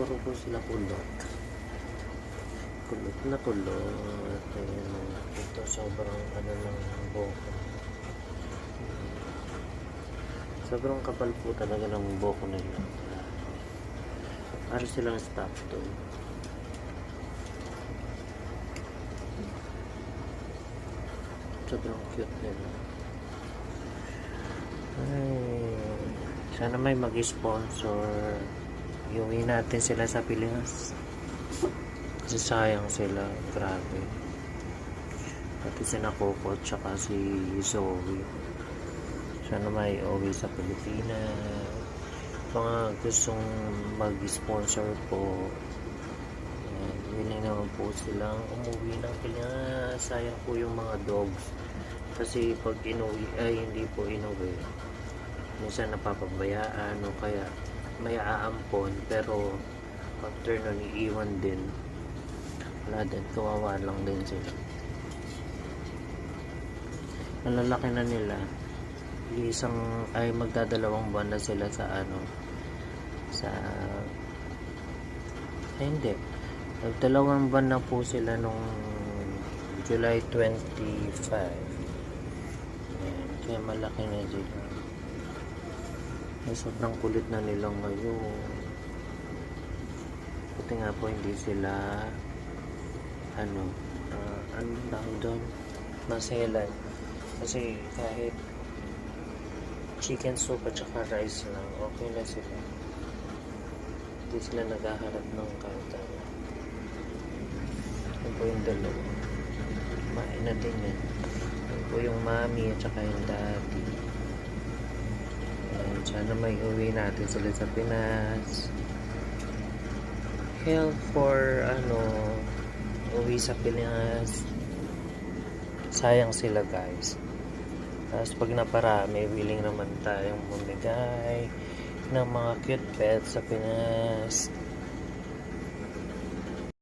puro po sila kulot. Kulot na kulot. Ayan, ito sobrang ano ng buhok. Sobrang kapal po talaga ng buhok nila. Para silang stop to. Sobrang cute nila. Ay, sana may mag-sponsor. Iuwi natin sila sa Pilipinas. Kasi sayang sila. Grabe. Pati si Nakoko at saka si Zoe. Sana may uwi sa Pilipinas. Mga gustong mag-sponsor po. Ayan, willing naman po silang umuwi ng Pilipinas. Sayang po yung mga dogs. Kasi pag inuwi, ay hindi po inuwi. Minsan napapabayaan o kaya may aampon pero after nun iiwan din. Wala din, kawawa lang din sila. Malalaki na nila. Isang ay magdadalawang buwan na sila sa ano sa ay, hindi. Nagdalawang buwan na po sila nung July 25. Ayan, kaya malaki na sila. Ay, sobrang kulit na nilang ngayon. Buti nga po hindi sila ano, ah, ano tawag doon? Maselan. Kasi kahit chicken soup at saka rice lang, okay na sila. Hindi sila naghahanap ng kahit ano. Yan po yung dalawa. Kumain na din yan. Yan po yung mami at saka yung daddy. Sana may uwi natin sila sa Pinas. Help for ano, uwi sa Pinas. Sayang sila guys. Tapos pag naparami, willing naman tayong bumigay ng mga cute pets sa Pinas.